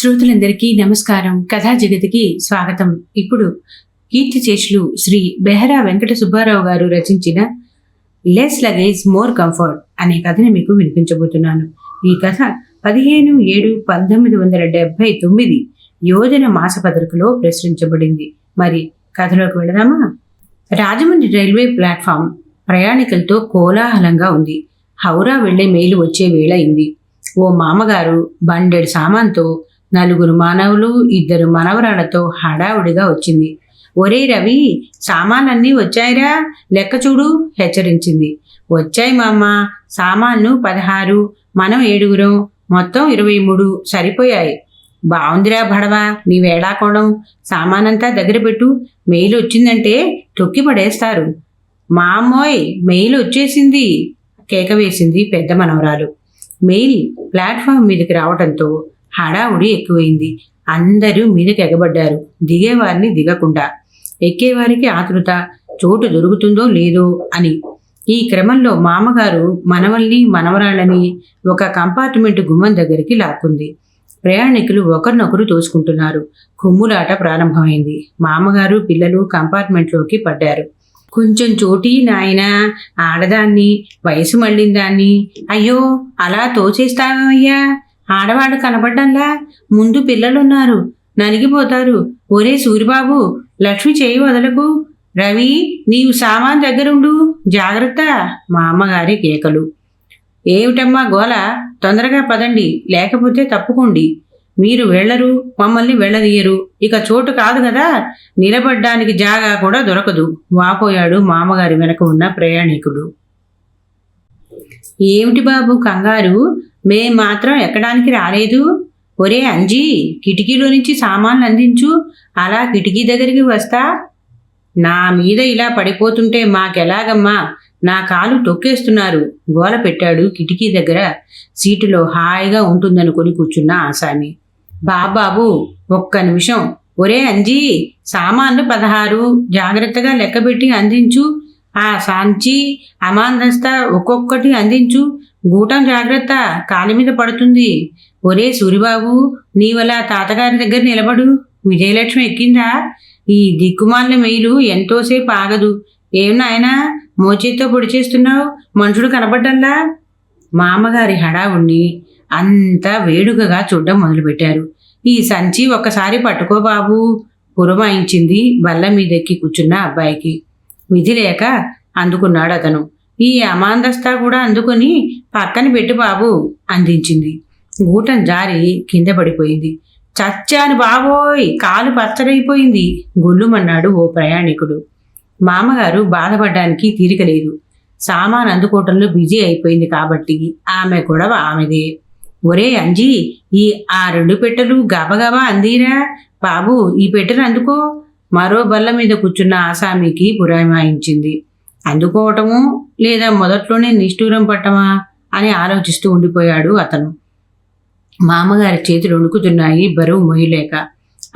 శ్రోతులందరికీ నమస్కారం. కథా జగతికి స్వాగతం. ఇప్పుడు కీర్తి చేష్లు శ్రీ బెహరా వెంకట సుబ్బారావు గారు రచించిన లెస్ లగేజ్ మోర్ కంఫర్ట్ అనే కథని మీకు వినిపించబోతున్నాను. ఈ కథ పదిహేను ఏడు పంతొమ్మిది వందల డెబ్బై తొమ్మిది యోజన మాసపత్రికలో ప్రచురించబడింది. మరి కథలోకి వెళదామా? రాజమండ్రి రైల్వే ప్లాట్ఫామ్ ప్రయాణికులతో కోలాహలంగా ఉంది. హౌరా వెళ్ళే మేలు వచ్చే వేళ అయింది. ఓ మామగారు బండెడు సామాన్తో నలుగురు మానవులు ఇద్దరు మనవరాళ్ళతో హడావుడిగా వచ్చింది. ఒరే రవి సామాన్లన్నీ వచ్చాయిరా? లెక్క చూడు హెచ్చరించింది. వచ్చాయి మామ సామాన్లు పదహారు మనం ఏడుగురం మొత్తం ఇరవై మూడు సరిపోయాయి. బావుందిరా భడవా నీ వేళాకోవడం సామానంతా దగ్గర పెట్టు మెయిల్ వచ్చిందంటే తొక్కి పడేస్తారు. మా అమ్మోయ్ మెయిల్ వచ్చేసింది కేక వేసింది పెద్ద మనవరాలు. మెయిల్ ప్లాట్ఫామ్ మీదకి రావడంతో హడావుడి ఎక్కువైంది. అందరూ మీదకి ఎగబడ్డారు. దిగేవారిని దిగకుండా. ఎక్కేవారికి ఆతృత. చోటు దొరుకుతుందో లేదో అని. ఈ క్రమంలో మామగారు మనవల్ని మనవరాళ్ళని ఒక కంపార్ట్మెంట్ గుమ్మం దగ్గరికి లాక్కుంది. ప్రయాణికులు ఒకరినొకరు తోసుకుంటున్నారు. కుమ్ములాట ప్రారంభమైంది. మామగారు పిల్లలు కంపార్ట్మెంట్లోకి పడ్డారు. కొంచెం చోటి నాయనా ఆడదాన్ని వయసు మళ్ళిందాన్ని. అయ్యో అలా తోచేస్తావయ్యా ఆడవాడు కనపడ్డంలా ముందు పిల్లలున్నారు. నలిగిపోతారు. ఒరే సూరిబాబు లక్ష్మి చేయి వదలకు. రవి నీవు సామాన్ దగ్గరుండు. జాగ్రత్త. మా అమ్మగారి కేకలు. ఏమిటమ్మా గోల? తొందరగా పదండి. లేకపోతే తప్పుకోండి. మీరు వెళ్ళరు. మమ్మల్ని వెళ్ళదీయరు ఇక చోటు కాదు కదా. నిలబడ్డానికి జాగా కూడా దొరకదు. వాపోయాడు మామగారి వెనక ఉన్న ప్రయాణికుడు. ఏమిటి బాబు కంగారు? మేం మాత్రం ఎక్కడానికి రాలేదు. ఒరే అంజీ కిటికీలో నుంచి సామాన్లు అందించు. అలా కిటికీ దగ్గరికి వస్తా. నా మీద ఇలా పడిపోతుంటే మాకెలాగమ్మా? నా కాలు తొక్కేస్తున్నారు. గోల పెట్టాడు కిటికీ దగ్గర. సీటులో హాయిగా ఉంటుందనుకొని కూర్చున్న ఆసామి బాబాబు ఒక్క నిమిషం. ఒరే అంజీ సామాన్లు పదహారు. జాగ్రత్తగా లెక్కబెట్టి అందించు. ఆ సాంచి అమాందస్త ఒక్కొక్కటి అందించు. గూటం జాగ్రత్త కాలి మీద పడుతుంది. ఒరే సూరిబాబు నీవలా తాతగారి దగ్గర నిలబడు. విజయలక్ష్మి ఎక్కిందా? ఈ దిక్కుమాలిన మెయిలు ఎంతోసేపు ఆగదు. ఏం నాయనా మోచేత్తో పొడి చేస్తున్నావు? మనుషుడు కనపడ్డంలా? మామగారి హడావుణ్ణి అంతా వేడుకగా చూడడం మొదలుపెట్టారు. ఈ సంచి ఒక్కసారి పట్టుకో బాబు పురమాయించింది బల్ల మీదెక్కి కూర్చున్న అబ్బాయికి. విధి లేక అందుకున్నాడు అతను ఈ అమాందస్తా కూడా అందుకొని పక్కన పెట్టు బాబు అందించింది. గూటం జారి కింద పడిపోయింది. చచ్చాను బాబోయ్! కాలు పచ్చడైపోయింది గొల్లుమన్నాడు ఓ ప్రయాణికుడు. మామగారు బాధపడడానికి తీరిక లేదు. సామాన్ అందుకోవటంలో బిజీ అయిపోయింది కాబట్టి ఆమె గొడవ ఆమెదే. ఒరే అంజీ ఈ ఆ రెండు పెట్టెలు గబగబా అందిరా. బాబు ఈ పెట్టెలు అందుకో. మరో బల్ల మీద కూర్చున్న ఆసామికి పురామాయించింది అందుకోవటము లేదా మొదట్లోనే నిష్ఠూరం పట్టమా అని ఆలోచిస్తూ ఉండిపోయాడు అతను. మామగారి చేతులు వణుకుతున్నాయి బరువు మొయ్యలేక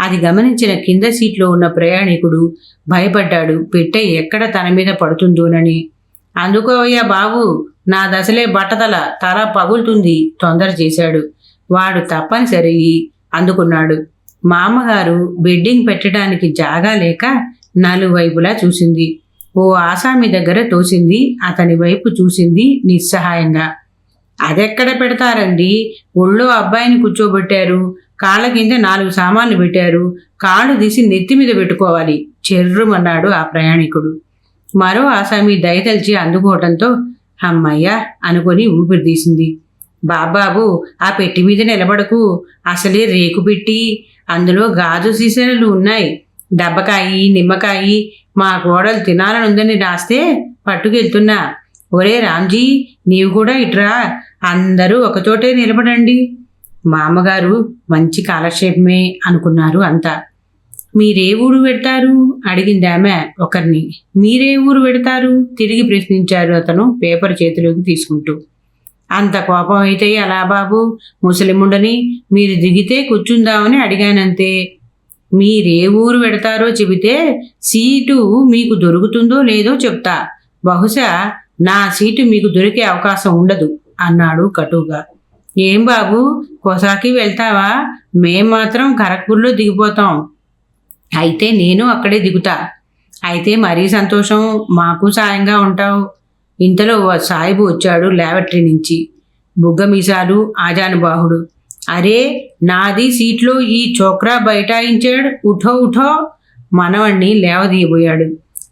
అది గమనించిన కింద సీట్లో ఉన్న ప్రయాణికుడు భయపడ్డాడు. పెట్టె ఎక్కడ తన మీద పడుతుందోనని. అందుకోవయ్యా బాబు నా దశలే బట్టతల తల పగులుతుంది తొందర చేశాడు. వాడు తప్పనిసరి అందుకున్నాడు. మామగారు బెడ్డింగ్ పెట్టడానికి జాగా లేక నలువైపులా చూసింది. ఓ ఆసామి దగ్గర తోసింది. అతని వైపు చూసింది నిస్సహాయంగా. అదెక్కడ పెడతారండి? ఒళ్ళో అబ్బాయిని కూర్చోబెట్టారు. కాళ్ళ కింద నాలుగు సామాన్లు పెట్టారు. కాళ్ళు తీసి నెత్తి మీద పెట్టుకోవాలి చెర్రుమన్నాడు ఆ ప్రయాణికుడు. మరో ఆసామి దయతలిచి అందుకోవటంతో అమ్మయ్యా అనుకొని ఊపిరి తీసింది. బాబాబు ఆ పెట్టి మీద నిలబడకు. అసలే రేకు పెట్టి అందులో గాజు సీసాలు ఉన్నాయి. డబ్బకాయి నిమ్మకాయి మా కోడలు తినాలనుందని రాస్తే పట్టుకెళ్తున్నా. ఒరే రామ్జీ నీవు కూడా ఇట్రా అందరూ ఒకచోటే నిలబడండి. మామగారు మంచి కాలక్షేపమే అనుకున్నారు అంతా. మీరే ఊరు పెడతారు? అడిగింది ఆమె ఒకరిని. మీరే ఊరు పెడతారు? తిరిగి ప్రశ్నించారు అతను పేపర్ చేతిలోకి తీసుకుంటూ. అంత కోపం అయితే అలా బాబు? ముసలిముండని మీరు దిగితే కూర్చుందామని అడిగానంతే. మీరే ఊరు పెడతారో చెబితే సీటు మీకు దొరుకుతుందో లేదో చెప్తా. బహుశా నా సీటు మీకు దొరికే అవకాశం ఉండదు అన్నాడు కటుగా ఏం బాబు? కొసాకి వెళ్తావా? మేం మాత్రం ఖరగ్పూర్లో దిగిపోతాం. అయితే నేను అక్కడే దిగుతా. అయితే మరీ సంతోషం మాకు సాయంగా ఉంటావు. ఇంతలో ఓ సాయిబు వచ్చాడు లాబరేటరీ నుంచి. బుగ్గ మీసాలు ఆజానుబాహుడు. అరే నాది సీట్లో ఈ చోక్రా బైఠాయించాడు. ఉఠో ఉఠో. మనవణ్ణి లేవదీయబోయాడు.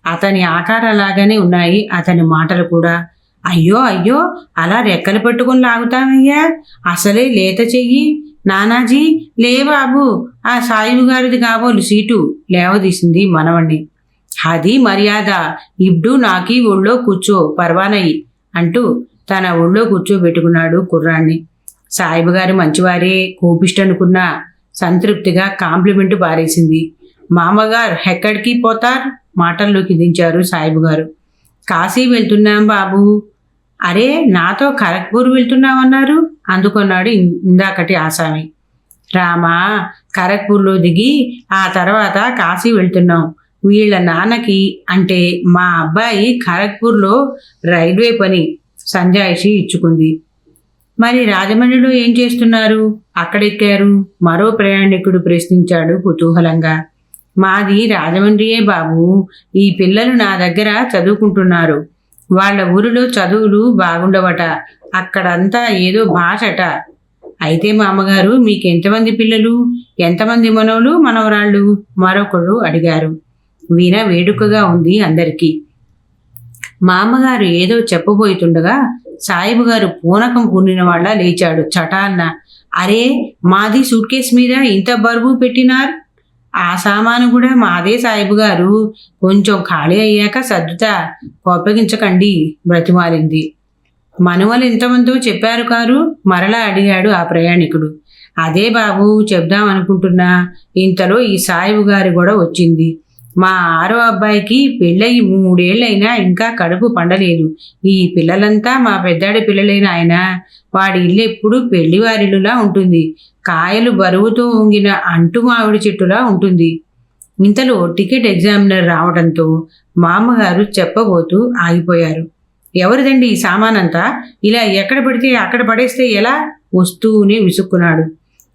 అతని ఆకారలాగానే ఉన్నాయి అతని మాటలు కూడా. అయ్యో అయ్యో అలా రెక్కలు పట్టుకుని లాగుతామయ్యా అసలే లేత చెయ్యి. నానాజీ లే బాబు ఆ సాయిబు గారిది కాబోలు సీటు. లేవదీసింది మనవణ్ణి. అది మర్యాద. ఇప్పుడు నాకి ఒళ్ళో కూర్చో పర్వానయ్యి అంటూ తన ఒళ్ళో కూర్చోబెట్టుకున్నాడు కుర్రాన్ని. సాయిబు గారు మంచివారే కోపిష్టనుకున్నా సంతృప్తిగా కాంప్లిమెంట్ పారేసింది. మామగారు ఎక్కడికి పోతారు? మాటల్లోకి దించారు సాయిబు గారు కాశీ వెళ్తున్నాం బాబు. అరే నాతో ఖరగ్పూర్ వెళ్తున్నామన్నారు అందుకున్నాడు ఇందాకటి ఆసామి. రామా ఖరగ్పూర్లో దిగి ఆ తర్వాత కాశీ వెళ్తున్నాం. వీళ్ళ నాన్నకి అంటే మా అబ్బాయి ఖరగ్పూర్లో రైల్వే పని సంజాయిషి ఇచ్చుకుంది. మరి రాజమండ్రిలో ఏం చేస్తున్నారు? అక్కడెక్కారు? మరో ప్రయాణికుడు ప్రశ్నించాడు కుతూహలంగా. మాది రాజమండ్రియే బాబు. ఈ పిల్లలు నా దగ్గర చదువుకుంటున్నారు. వాళ్ళ ఊరిలో చదువులు బాగుండవట. అక్కడంతా ఏదో భాషట. అయితే మా అమ్మగారు మీకు ఎంతమంది పిల్లలు? ఎంతమంది మనవలు మనవరాళ్ళు? మరొకరు అడిగారు. వీర వేడుకగా ఉంది అందరికీ. మా అమ్మగారు ఏదో చెప్పబోతుండగా సాయిబు గారు పూనకం పూనిన వాళ్ళ లేచాడు. చటాన్న అరే మాది సూట్ కేస్ మీద ఇంత బరువు పెట్టినారు? ఆ సామాను కూడా మాదే సాయిబు గారు. కొంచెం ఖాళీ అయ్యాక సర్దుతా కోపగించకండి బ్రతిమాలింది. మనుమలు ఎంతమందో చెప్పారు కారు? మరలా అడిగాడు ఆ ప్రయాణికుడు. అదే బాబు చెప్దాం అనుకుంటున్నా ఇంతలో ఈ సాయిబు గారు కూడా వచ్చింది. మా ఆరో అబ్బాయికి పెళ్ళయి మూడేళ్ళైనా ఇంకా కడుపు పండలేదు. ఈ పిల్లలంతా మా పెద్దాడి పిల్లలైన ఆయన? వాడి ఇల్లు ఎప్పుడు పెళ్ళివారిలులా ఉంటుంది. కాయలు బరువుతో ఉంగిన అంటు మామిడి చెట్టులా ఉంటుంది. ఇంతలో టికెట్ ఎగ్జామినర్ రావడంతో మామగారు చెప్పబోతూ ఆగిపోయారు. ఎవరిదండి ఈ సామానంతా? ఇలా ఎక్కడ పడితే అక్కడ పడేస్తే ఎలా? వస్తూనే విసుక్కున్నాడు.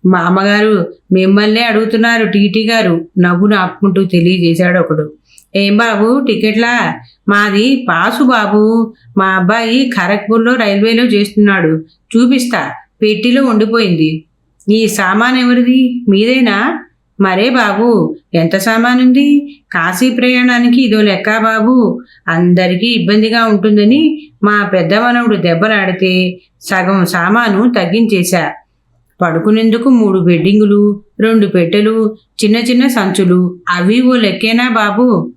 మా అమ్మగారు మిమ్మల్నే అడుగుతున్నారు టీటీ గారు. నవ్వును ఆపుకుంటూ తెలియజేశాడు ఒకడు. ఏం బాబు టికెట్లా? మాది పాసు బాబు. మా అబ్బాయి ఖరగ్పూర్లో రైల్వేలో చేస్తున్నాడు. చూపిస్తా. పెట్టిలో ఉండిపోయింది. ఈ సామాన్ ఎవరిది? మీదేనా? మరే బాబు ఎంత సామానుంది? కాశీ ప్రయాణానికి ఇదో లెక్క బాబు. అందరికీ ఇబ్బందిగా ఉంటుందని మా పెద్దమనవుడు దెబ్బలాడితే సగం సామాను తగ్గించేశా. పడుకునేందుకు మూడు బెడ్డింగులు రెండు పెట్టెలు చిన్న చిన్న సంచులు. అవి ఓ లెక్కేనా బాబు?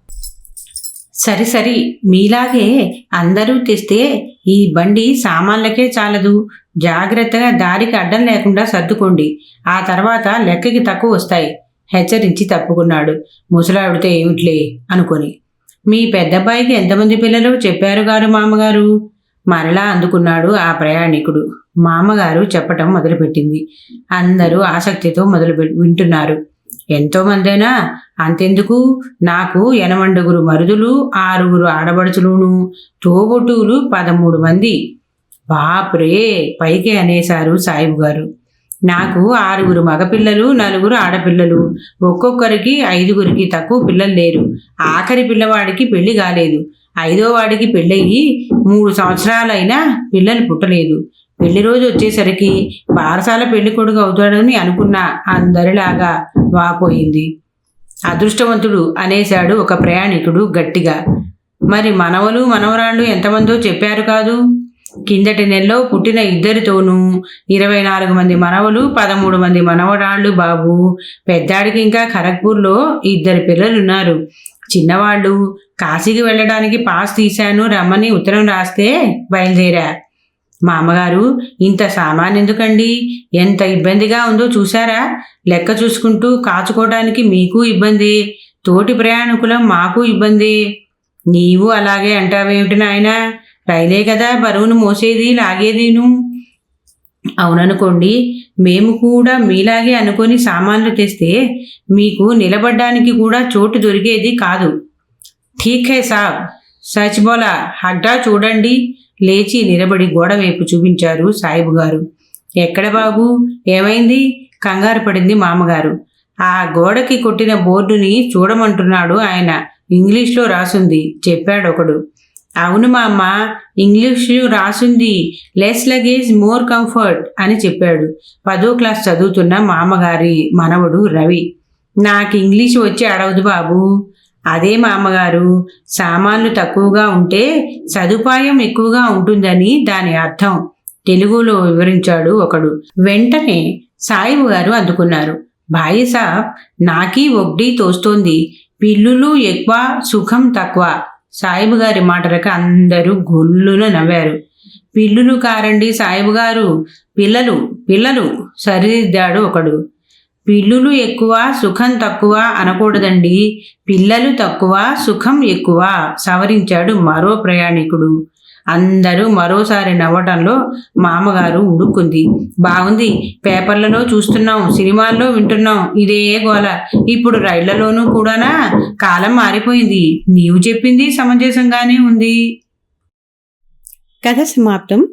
సరి సరి మీలాగే అందరూ తెస్తే ఈ బండి సామాన్లకే చాలదు. జాగ్రత్తగా దారికి అడ్డం లేకుండా సర్దుకోండి. ఆ తర్వాత లెక్కకి తక్కువ వస్తాయి. హెచ్చరించి తప్పుకున్నాడు. ముసలాడితే ఏమిట్లే? అనుకొని. మీ పెద్దబ్బాయికి ఎంతమంది పిల్లలు? చెప్పారు గారు మామగారు. మరలా అందుకున్నాడు ఆ ప్రయాణికుడు. మామగారు చెప్పటం మొదలుపెట్టింది. అందరూ ఆసక్తితో మొదలు వింటున్నారు. ఎంతోమందైనా అంతెందుకు? నాకు ఎనమండుగురు మరుదులు ఆరుగురు ఆడబడుచులును తోబుట్టువులు పదమూడు మంది. బాప్రే! పైకి అనేశారు సాయిబు గారు నాకు ఆరుగురు మగపిల్లలు నలుగురు ఆడపిల్లలు. ఒక్కొక్కరికి ఐదుగురికి తక్కువ పిల్లలు లేరు. ఆఖరి పిల్లవాడికి పెళ్ళి కాలేదు. ఐదో వాడికి పెళ్ళయ్యి మూడు సంవత్సరాలైనా పిల్లలు పుట్టలేదు. పెళ్ళి రోజు వచ్చేసరికి బారసాల పెళ్ళి కొడుకు అవుతాడని అనుకున్నా అందరిలాగా వాపోయింది అదృష్టవంతుడు అనేశాడు ఒక ప్రయాణికుడు గట్టిగా. మరి మనవలు మనవరాళ్ళు ఎంతమందో చెప్పారు కాదు? కిందటి నెలలో పుట్టిన ఇద్దరితోనూ ఇరవై నాలుగు మంది మనవలు పదమూడు మంది మనవరాళ్ళు బాబు. పెద్దాడికి ఇంకా ఖరగ్పూర్లో ఇద్దరు పిల్లలున్నారు. చిన్నవాళ్ళు కాశీకి వెళ్ళడానికి పాస్ తీశాను రమ్మని ఉత్తరం రాస్తే బయలుదేరా. మా అమ్మగారు ఇంత సామాన్ ఎందుకండి? ఎంత ఇబ్బందిగా ఉందో చూసారా లెక్క చూసుకుంటూ కాచుకోవడానికి మీకు ఇబ్బంది తోటి ప్రయాణికులం మాకు ఇబ్బంది. నీవు అలాగే అంటావేమిటి నాయనా? రైలే కదా బరువును మోసేది లాగేదిను? అవుననుకోండి మేము కూడా మీలాగే అనుకొని సామాన్లు తెస్తే మీకు నిలబడ్డానికి కూడా చోటు దొరికేది కాదు. ఠీక్ హే సాబ్ సచ్ బోలా హడ్డా చూడండి. లేచి నిలబడి గోడ వైపు చూపించారు సాయిబు గారు. ఎక్కడ బాబు? ఏమైంది? కంగారు పడింది మామగారు. ఆ గోడకి కొట్టిన బోర్డుని చూడమంటున్నాడు ఆయన. ఇంగ్లీష్లో రాసుంది. చెప్పాడు ఒకడు అవును మా అమ్మ ఇంగ్లీష్ రాసుంది. లెస్ లగేజ్ మోర్ కంఫర్ట్ అని చెప్పాడు. పదో క్లాస్ చదువుతున్న మామగారి మనవడు రవి. నాకు ఇంగ్లీష్ వచ్చి అడవదు బాబు. అదే మామగారు సామాన్లు తక్కువగా ఉంటే సదుపాయం ఎక్కువగా ఉంటుందని దాని అర్థం. తెలుగులో వివరించాడు ఒకడు. వెంటనే సాయిబు గారు అందుకున్నారు. భాయిసాబ్ నాకీ ఒగ్డీ తోస్తోంది. పిల్లులు ఎక్కువ సుఖం తక్కువ. సాయిబు గారి మాటలకు అందరూ గొల్లున నవ్వారు. పిల్లులు కారండి సాయిబు గారు. పిల్లలు పిల్లలు సరిదిద్దాడు ఒకడు. పిల్లులు ఎక్కువ సుఖం తక్కువ అనకూడదండి. పిల్లలు తక్కువ సుఖం ఎక్కువ సవరించాడు మరో ప్రయాణికుడు. అందరూ మరోసారి నవ్వటంలో మామగారు ఉడుక్కుంది బాగుంది పేపర్లలో చూస్తున్నాం సినిమాల్లో వింటున్నాం ఇదే గోల. ఇప్పుడు రైళ్ళలోనూ కూడానా? కాలం మారిపోయింది. నీవు చెప్పింది సమంజసంగానే ఉంది. కథ సమాప్తం.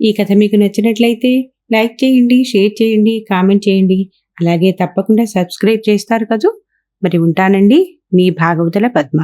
ఈ కథ మీకు నచ్చినట్లయితే లైక్ చేయండి షేర్ చేయండి కామెంట్ చేయండి. అలాగే తప్పకుండా సబ్స్క్రైబ్ చేస్తారు కదూ. మరి ఉంటానండి. మీ భాగవతుల పద్మ.